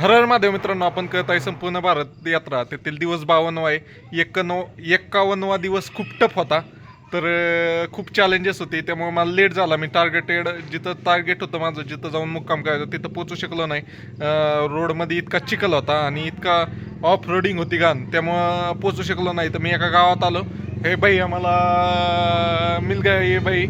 हर माध्यम मित्रांनो आपण करत आहे संपूर्ण भारत यात्रा. तेथील दिवस बावन्नवा आहे. एक्कावन्न एक्कावन्नवा दिवस खूप टफ होता. तर खूप चॅलेंजेस होते. त्यामुळे मला लेट झाला. मी टार्गेटेड जिथं टार्गेट होतं माझं जिथं जाऊन मुक्काम करायचं तिथं पोचू शकलो नाही. रोडमध्ये इतका चिखल होता आणि इतका ऑफ रोडिंग होती गाण त्यामुळं पोचू शकलो नाही. तर मी एका गावात आलो. हे भाई आम्हाला मिल गया ये भाई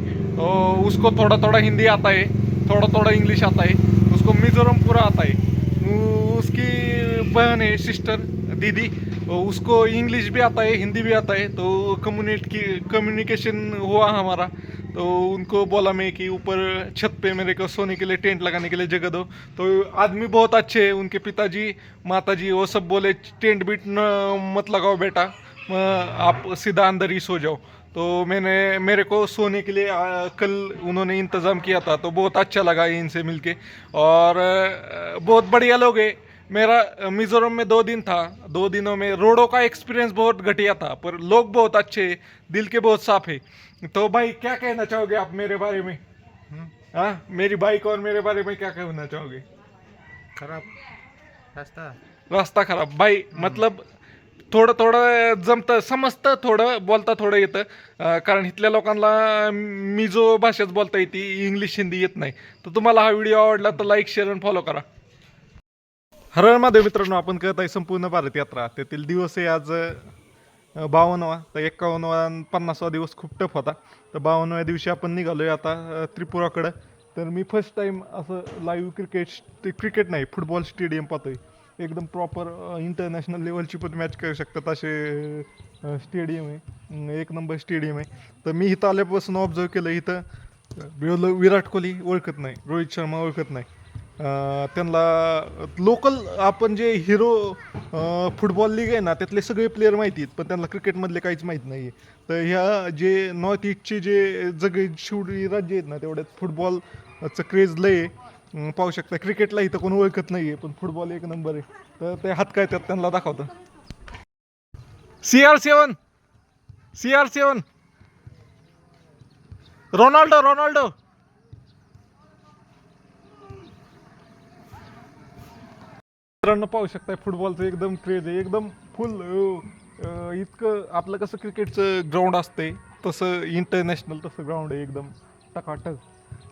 उसको थोड़ा थोड़ा हिंदी आता आहे. थोड़ा थोड़ा इंग्लिश आता आहे. उसको मिझोरम पुरा आता आहे. उसकी बहन है सिस्टर दीदी, उसको इंग्लिश भी आता है हिंदी भी आता है तो कम्युनिट की कम्युनिकेशन हुआ हमारा। तो उनको बोला मैं कि ऊपर छत पे मेरे को सोने के लिए टेंट लगाने के लिए जगह दो। तो आदमी बहुत अच्छे हैं, उनके पिताजी, माताजी, वो सब बोले टेंट बीट न मत लगाओ बेटा आप सीधा अंदर ही सो जाओ। तो मैंने मेरे को सोने के लिए आ, कल उन्होंने इंतज़ाम किया था तो बहुत अच्छा लगा इनसे मिलके। और बहुत बढ़िया लोग है। मेरा मिज़ोरम में दो दिन था। दो दिनों में रोडों का एक्सपीरियंस बहुत घटिया था पर लोग बहुत अच्छे दिल के बहुत साफ़ है। तो भाई क्या कहना चाहोगे आप मेरे बारे में? हम्म? हाँ मेरी बाइक और मेरे बारे में क्या कहना चाहोगे? खराब। रास्ता। रास्ता खराब। भाई मतलब थोडं थोडं जमतं समजतं थोडं बोलता थोडं येतं. कारण इथल्या लोकांना मी जो भाषेत बोलता येते इंग्लिश हिंदी येत नाही. तर तुम्हाला हा व्हिडिओ आवडला तर लाईक शेअर आणि फॉलो करा. हरण माधव महादेव मित्रांनो आपण करत आहे संपूर्ण भारत यात्रा. तेथील दिवस आहे आज बावन्नवा. तर एक्कावन्नवा आणि पन्नासवा दिवस खूप टफ होता. तर बावन्नव्या दिवशी आपण निघालोय आता त्रिपुराकडं. तर मी फर्स्ट टाइम असं लाईव्ह क्रिकेट क्रिकेट नाही फुटबॉल स्टेडियम पाहतोय. एकदम प्रॉपर इंटरनॅशनल लेवलची पण मॅच करू शकतात असे स्टेडियम आहे. एक नंबर स्टेडियम आहे. तर मी इथं आल्यापासून ऑब्झर्व केलं इथं विराट कोहली ओळखत नाही रोहित शर्मा ओळखत नाही. त्यांना लोकल आपण जे हिरो फुटबॉल लीग आहे ना त्यातले सगळे प्लेयर माहिती आहेत पण त्यांना क्रिकेटमधले काहीच माहीत नाही आहे तर ह्या जे नॉर्थ ईस्टचे जे जगे शिवडी राज्य आहेत ना तेवढ्यात फुटबॉलचं क्रेज लय आहे. पाहू शकता क्रिकेटला इथं कोण ओळखत नाही आहे पण फुटबॉल एक नंबर आहे. तर ते हात काय त्यात त्यांना दाखवतं. C R seven C R seven Ronaldo Ronaldo. मित्रांनो पाहू शकताय फुटबॉलचं एकदम क्रेज आहे एकदम फुल इतकं आपलं कसं क्रिकेटचं ग्राउंड असते तसं इंटरनॅशनल तसं ग्राउंड आहे एकदम टकाटक.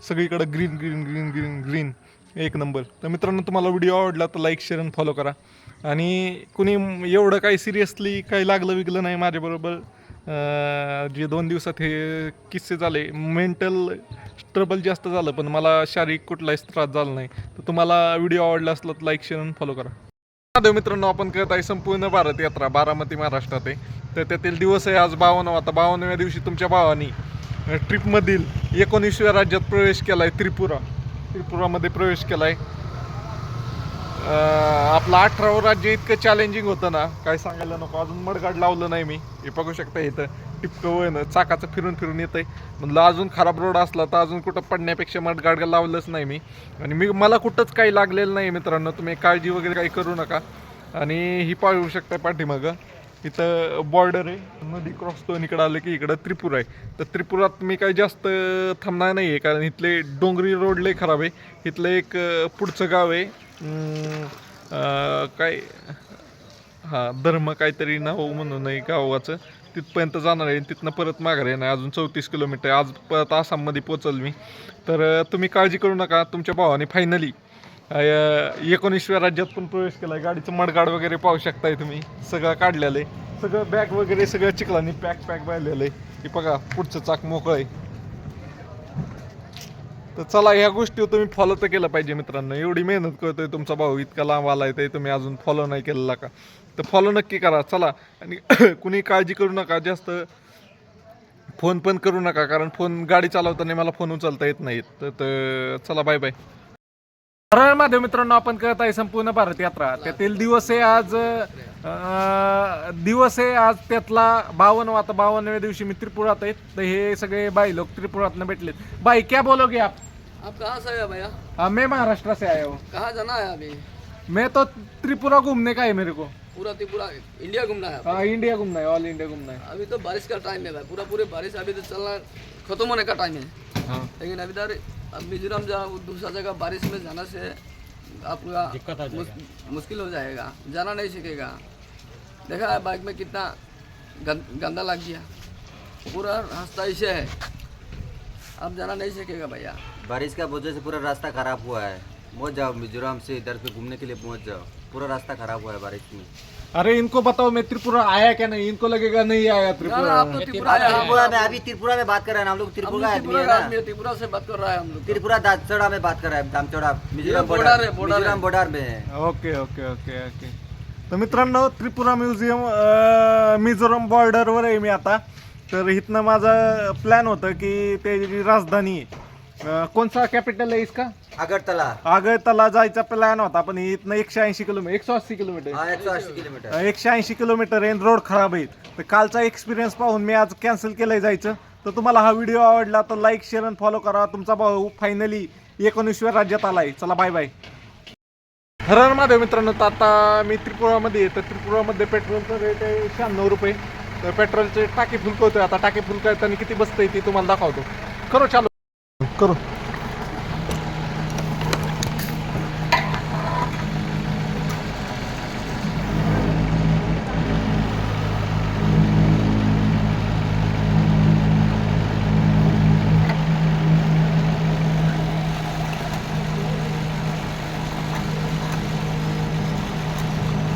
सगळीकडं green green green green green एक नंबर तर मित्रांनो तुम्हाला व्हिडिओ आवडला तर लाईक शेअर आणि फॉलो करा. आणि कुणी एवढं काही सिरियसली काही लागलं विगलं नाही माझ्याबरोबर जे दोन दिवसात हे किस्से झाले. मेंटल स्ट्रबल जास्त झालं पण मला शारीरिक कुठलाच त्रास झाला नाही. तर तुम्हाला व्हिडिओ आवडला असला तर लाईक शेअर आणि फॉलो करा. महादेव मित्रांनो आपण करत आहे संपूर्ण भारत यात्रा बारामती महाराष्ट्रात आहे. तर त्यातील दिवस आहे आज बावन्न आता बावन्नव्या दिवशी तुमच्या भावानी ट्रिपमधील एकोणीसव्या राज्यात प्रवेश केला आहे त्रिपुरा. त्रिपुरामध्ये प्रवेश केला आहे आपलं अठरावं राज्य इतकं चॅलेंजिंग होतं ना काय सांगायला नको अजून मडगाड लावलं नाही मी. हे बघू शकता इथं टिपकं ना चाकाचं फिरून फिरून येतं आहे म्हणलं अजून खराब रोड असला तर अजून कुठं पडण्यापेक्षा मडगाड लावलंच नाही मी. आणि मी मला कुठंच काही लागलेलं नाही मित्रांनो तुम्ही काळजी वगैरे काही करू नका. आणि ही पाळू शकता पाठीमागं. इथं बॉर्डर आहे. नदी क्रॉस करून इकडं आलं की इकडं त्रिपुरा आहे. तर त्रिपुरात मी काही जास्त थांबणार नाही आहे कारण इथले डोंगरी रोड लय खराब आहे. इथलं एक पुढचं गाव आहे. काय हां धर्म काहीतरी नाव म्हणून आहे गावाचं तिथपर्यंत जाणार आहे तिथनं परत माघार येणार अजून चौतीस किलोमीटर आज परत आसाममध्ये पोचल मी. तर तुम्ही काळजी करू नका. तुमच्या भावाने फायनली एकोणीसव्या राज्यात पण प्रवेश केला गाडीचं मडगाड वगैरे पाहू शकताय तुम्ही. सगळं काढलेलं आहे. सगळं बॅग वगैरे सगळं चिखलानी पॅक पॅक बांधलेलं आहे. की बघा पुढचं चाक मोकळं आहे. तर चला ह्या गोष्टी तुम्ही फॉलो तर केलं पाहिजे मित्रांनो. एवढी मेहनत करतोय तुमचा भाऊ इतका लांब आला ते तुम्ही अजून फॉलो नाही केलेला का? तर फॉलो नक्की करा. चला आणि कुणी काळजी करू नका जास्त फोन पण करू नका कारण फोन गाडी चालवताना मला फोन उचलता येत नाहीत. तर- तर चला बाय बाय हर महादेव मित्रांनो आपण करत आहे संपूर्ण भारत यात्रा. त्यातील दिवस आहे आज दिवस आहे आज त्यातला बावन्न आता बावन्नव्या दिवशी मी त्रिपुरात आहेत तर हे सगळे बाई लोक त्रिपुरातनं भेटलेत. बाई क्या बोलोगे आप? आप कहाँ से आए भैया? हाँ, मैं महाराष्ट्र से आया हूँ. कहाँ जाना है अभी? मैं तो त्रिपुरा घूमने का है मेरे को. पूरा त्रिपुरा इंडिया घूमना है हाँ इंडिया घूमना है ऑल इंडिया घूमना है. अभी तो बारिश का टाइम है भाई. पूरा पूरे बारिश अभी तो चलना खत्म होने का टाइम है। हाँ। लेकिन अभी इधर अब मिजोरम जाओ दूसरा जगह बारिश में जाना से आपका मुश्किल हो जाएगा जाना नहीं सीखेगा। देखा है बाइक में कितना गंदा लग गया। पूरा रास्ता ऐसे है। अब जाना नहीं सीखेगा भैया। बारिश का वजह से पूरा रास्ता खराब हुआ है। पहुँच जाओ मिजोरम से इधर पे घूमने के लिए पहुँच जाओ। पूरा रास्ता खराब हुआ है बारिश में। अरे इनको बताओ मैं त्रिपुरा आया क्या नहीं इनको लगेगा नहीं आया त्रिपुरा आप तो त्रिपुरा आप आए हैं। त्रिपुरा में अभी त्रिपुरा में बात कर रहे हैं हम लोग हम त्रिपुरा लोग आदमी त्रिपुरा है का ना है, त्रिपुरा से बात कर रहा है हम लोग त्रिपुरा दाचड़ा में बात कर रहे हैं दामचौड़ा मिजोरम border बॉर्डर है, border मिजोरम है। बॉर्डर में है ओके ओके ओके ओके तर मित्रांनो त्रिपुरा म्युझियम अं, मिझोरम बॉर्डरवर आहे मी आता तर इथनं माझं प्लॅन होतं की त्याची राजधानी आहे. अं, कोणचा कॅपिटल आहे इसका? अगरतला आगरतला जायचा प्लॅन होता पण इथनं एकशे ऐंशी किलोमीटर एकशे अस्सी किलोमीटर. हाँ एक सौ अस्सी किलोमीटर. एकशे ऐंशी किलोमीटर आहे रोड खराब आहेत. तर कालचा एक्सपिरियन्स पाहून मी आज कॅन्सल केलंय जायचं. तर तुम्हाला हा व्हिडिओ आवडला तर लाईक शेअर आणि फॉलो करा. तुमचा भाऊ फायनली एकोणीसव्या राज्यात आलाय. चला बाय बाय हर हर महादेव मित्रांनो तर आता मी त्रिपुरामध्ये आहे. तर त्रिपुरामध्ये पेट्रोलचं रेट आहे शहाण्णव रुपये. तर पेट्रोलचे टाकी फुल करतोय आता टाकी फुल करताना किती बसतंय ते तुम्हाला दाखवतो. करो चालू. करू।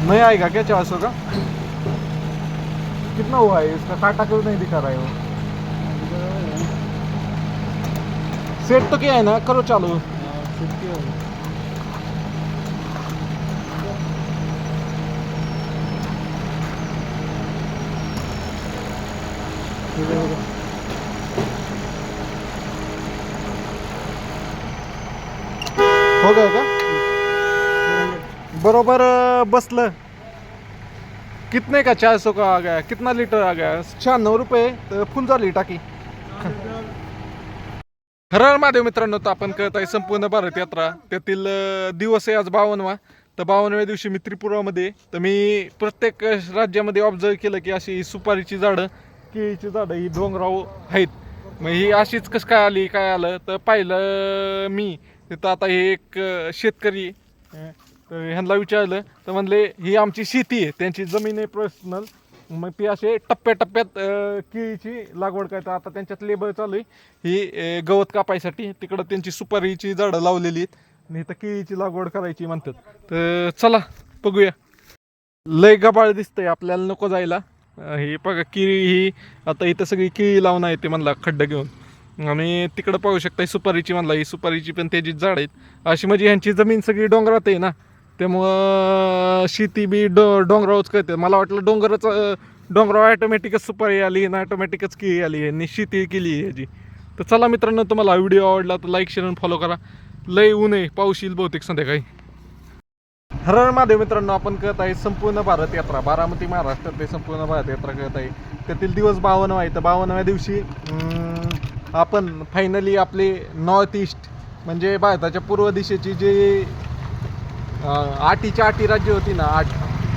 नहीं आएगा क्या चार सौ का? कितना हुआ है? इसका काटा क्यों नहीं दिखा रहा है? वो सेट तो क्या है ना करो चालू। हो गया का? बरोबर बसलं. कितने का चार सौ का आ गया? कितना लीटर आ गया? शहाण्णव रुपये तर फुल झाली टाकी। हर हर महादेव मित्रांनो तर आपण कळत आहे संपूर्ण भारत यात्रा. त्यातील दिवस आहे आज बावनवा तर बावनव्या दिवशी मी त्रिपुरामध्ये तर मी प्रत्येक राज्यामध्ये ऑब्झर्व केलं की अशी सुपारीची झाडं केळीची झाडं ही डोंगराव आहेत. मग ही अशीच कसं काय आली काय आलं? तर पाहिलं मी. तिथं आता हे एक शेतकरी तर ह्यांना विचारलं तर म्हणले ही आमची शेती आहे. त्यांची जमीन आहे पर्सनल मग ती असे टप्प्याटप्प्यात केळीची लागवड करतात. आता त्यांच्यात लेबर चालू आहे. ही गवत कापायसाठी तिकडं त्यांची सुपारीची झाडं लावलेली आहेत. आणि इथं केळीची लागवड करायची म्हणतात. तर चला बघूया. लय गबाळ दिसतंय आपल्याला नको जायला. हे ही बघा केळी ही आता इथं सगळी केळी लावून आहे ते म्हणला खड्डा घेऊन. आणि तिकडं पाहू शकता सुपारीची म्हणला ही सुपारीची पण त्याची झाड आहेत. अशी म्हणजे ह्यांची जमीन सगळी डोंगरात आहे ना. त्यामुळं शेती बी डो डोंगरावच करते. मला वाटलं डोंगरच डोंगराव डोंगरावर सुपारी आली ना ऑटोमॅटिकच की आली यांनी शेती केली आहे ह्याची. तर चला मित्रांनो तुम्हाला व्हिडिओ आवडला तर लाईक शेअर आणि फॉलो करा. लय ऊन आहे पाऊस येईल बहुतेक संध्याकाळी. हरण महादेव मित्रांनो आपण करत आहे संपूर्ण भारत यात्रा. बारामती महाराष्ट्रातली संपूर्ण भारत यात्रा करत आहे. त्यातील दिवस बावन्न आहे. तर बावन्नव्या दिवशी आपण फायनली आपले नॉर्थ ईस्ट म्हणजे भारताच्या पूर्व दिशेची जी आठीच्या आठी राज्य होती ना आठ.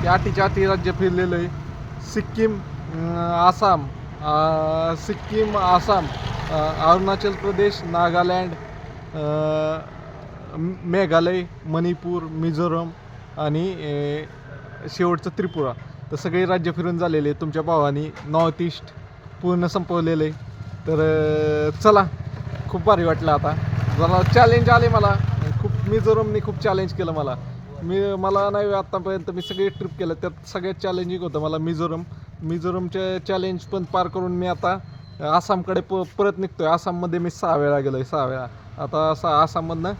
ते आठीच्या आठी राज्य फिरलेलं आहे. सिक्कीम आसाम सिक्कीम आसाम अरुणाचल प्रदेश नागालँड मेघालय मणिपूर मिझोरम आणि शेवटचं त्रिपुरा. तर सगळे राज्य फिरून झालेले आहे तुमच्या भावानी नॉर्थ ईस्ट पूर्ण संपवलेलं आहे. तर चला खूप भारी वाटलं आता. जरा चॅलेंज आले मला. खूप मिझोरमने खूप चॅलेंज केलं मला. मी मला नाही आत्तापर्यंत मी सगळे ट्रिप केलं. त्यात सगळ्यात चॅलेंजिंग होतं मला मिझोरम. मिझोरमचे चॅलेंज पण पार करून मी आता आसामकडे प परत निघतोय. आसाममध्ये मी सहा वेळा गेलो आहे सहा वेळा. आता असा आसाममधनं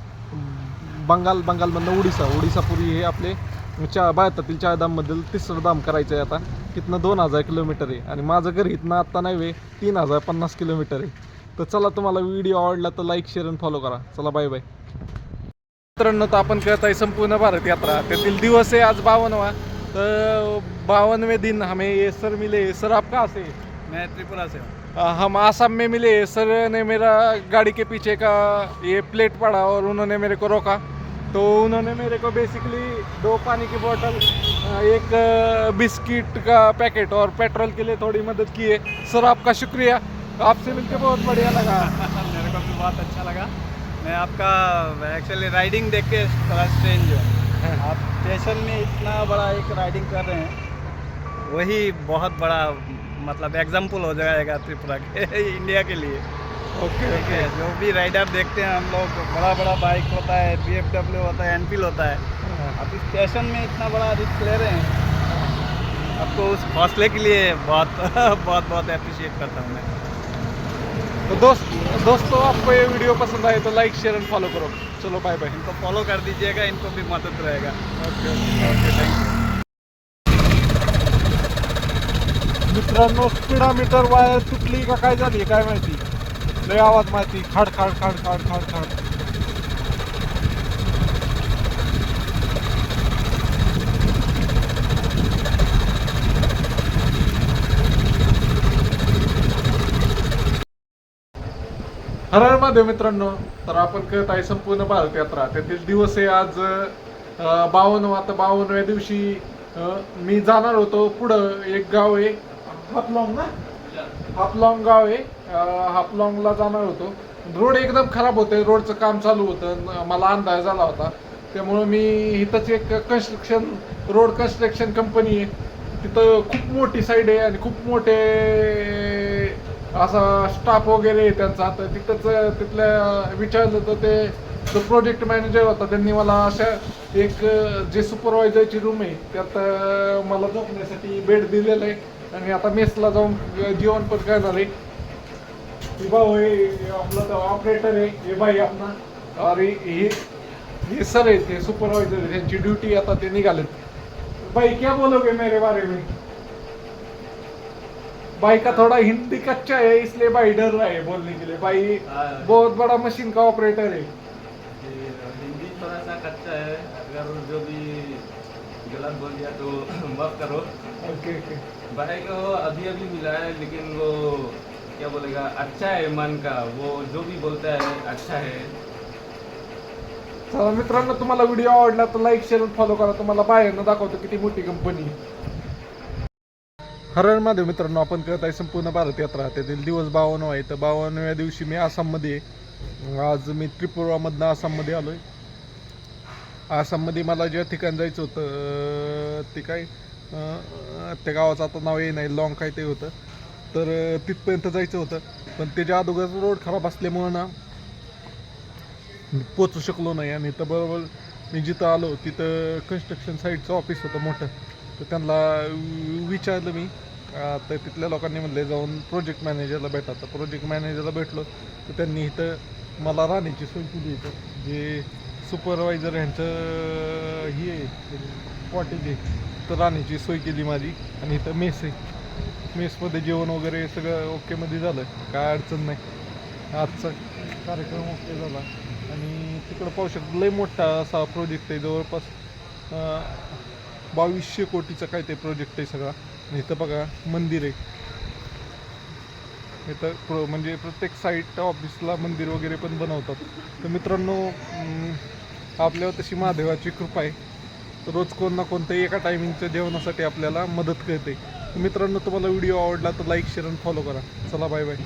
बंगाल बंगालमधनं उडीसा उडीसापूर्वी हे आपले चा भारतातील चार धाममधील तिसरं धाम करायचं आहे आता. तिथनं दोन हजार किलोमीटर आहे. आणि माझं घर इथनं आत्ता नाही वे तीन हजार पन्नास किलोमीटर आहे. तर चला तुम्हाला व्हिडिओ आवडला तर लाईक शेअर आणि फॉलो करा. चला बाय बाय मित्रांनो तर आपण करत आहे संपूर्ण भारत यात्रा. त्यातील दिवस आहे आज बावनवा तर बावनवे दिन हमें ये सर मिले सर आप कहाँ से मैं त्रिपुरा से हूँ। हम आसाम में मिले सर ने मेरा गाड़ी के पीछे का ये प्लेट पड़ा और उन्होंने मेरे को रोका। तो उन्होंने मेरे को बेसिकली दो पानी की बोतल एक बिस्किट का पैकेट और पेट्रोल के लिए थोड़ी मदद की है। सर आपका शुक्रिया। आपसे मिलकर बहुत बढ़िया लगा। मेरे को भी बहुत अच्छा लगा। मैं आपका एक्चुअली राइडिंग देख के थोड़ा स्ट्रेंज हूँ। आप स्टेशन में इतना बड़ा एक राइडिंग कर रहे हैं। वही बहुत बड़ा मतलब एग्ज़ाम्पल हो जाएगा त्रिपुरा के इंडिया के लिए। ओके ठीक है जो भी राइडर देखते हैं हम लोग बड़ा बड़ा बाइक होता है बी होता है एनफील होता है। आप इस स्टेशन में इतना बड़ा रिस्क ले रहे हैं? आपको उस हौसले के लिए बहुत बहुत बहुत अप्रिशिएट करता हूँ मैं। तो दोस्त दोस्तों आपको ये वीडियो पसंद आए तो लाइक शेयर एंड फॉलो करो. चलो बाय बाय इनको फॉलो कर दीजिएगा इनको भी मदद रहेगा. ओके ओके थँक्यू मित्रांनो स्पीडामीटर वायर तुटली का काय झाली काय माहिती? लय आवाज माहिती. खाड खाड खाड खाड खाड खाड. हर हर महादेव मित्रांनो तर आपण करत आहे संपूर्ण भारत यात्रा. त्यातील दिवस आहे आज बावन्न आता बावन्नव्या दिवशी मी जाणार होतो पुढं. एक गाव आहे हापलॉंग ना? हापलॉंग गाव आहे. हापलॉंगला जाणार होतो. रोड एकदम खराब होते रोडचं काम चालू होतं मला अंदाज झाला होता. त्यामुळं मी इथंच एक कन्स्ट्रक्शन रोड कन्स्ट्रक्शन कंपनी आहे. तिथं खूप मोठी साईड आहे आणि खूप मोठे असा स्टाफ वगैरे आहे त्यांचा. तर तिथंच तिथल्या विचारलं तर ते जो प्रोजेक्ट मॅनेजर होता त्यांनी मला अशा एक जे सुपरवायझरची रूम आहे त्यात मला झोपण्यासाठी बेड दिलेलं आहे. आणि आता मेसला जाऊन जेवण पण करणार आहे. हे भाऊ हे आपला ऑपरेटर आहे. हे बाई आपला. अरे हे हे सर आहेत ते सुपरवायझर त्यांची ड्युटी आता ते निघालेत. भाई क्या बोलोगे मेरे बारे में? भाई का थोड़ा हिंदी कच्चा है इसलिए भाई डर रहा है. बोलने के लिए भाई बहुत बड़ा मशीन का ऑपरेटर है हिंदी थोड़ा सा कच्चा है अगर जो भी गलत बोल दिया तो माफ करो. ओके ओके भाई को अभी अभी मिला है लेकिन वो क्या बोलेगा अच्छा है मन का. वो जो भी बोलता है अच्छा है. चला मित्रांनो तुम्हाला व्हिडिओ आवडला तर लाईक शेअर फॉलो करा. तुम्हाला बाहेरनं दाखवतो किती मोठी कंपनी हरण महादेव मित्रांनो आपण करत आहे संपूर्ण भारत यात्रा. त्यातील दिवस बावन्न आहे तर बावन्नव्या दिवशी मी आसाममध्ये आहे. आज मी त्रिपुरामधनं आसाममध्ये आलो आहे आसाममध्ये मला ज्या ठिकाणी जायचं होतं ते काय त्या गावाचं आता नाव ये नाही लॉंग काय ते होतं. तर तिथपर्यंत जायचं होतं. पण त्याच्या अगोदर रोड खराब असल्यामुळं ना मी पोचू शकलो नाही. आणि तर बरोबर मी जिथं आलो तिथं कन्स्ट्रक्शन साईटचं ऑफिस होतं मोठं. तर त्यांना विचारलं मी तर तिथल्या लोकांनी म्हणले जाऊन प्रोजेक्ट मॅनेजरला भेटा. तर प्रोजेक्ट मॅनेजरला भेटलो तर त्यांनी इथं मला राहण्याची सोय केली इथं. जे सुपरवायझर ह्यांचं ही आहे कॉटेज आहे तर राहण्याची सोय केली माझी. आणि इथं मेस आहे. मेसमध्ये जेवण वगैरे सगळं ओकेमध्ये झालं. काय अडचण नाही. आजचा कार्यक्रम ओके झाला. आणि तिकडं पाहू शकतो लय मोठा असा प्रोजेक्ट आहे. जवळपास बावीसशे कोटीचा काय ते प्रोजेक्ट आहे सगळा. आणि इथं बघा मंदिर आहे. इथं प्रो म्हणजे प्रत्येक साईट ऑफिसला मंदिर वगैरे पण बनवतात. तर मित्रांनो आपल्यावर तशी महादेवाची कृपा आहे. तर रोज कोण ना कोणत्याही एका टायमिंगच्या जेवणासाठी आपल्याला मदत करते. मित्रांनो तुम्हाला व्हिडिओ आवडला तर लाईक शेअर आणि फॉलो करा. चला बाय बाय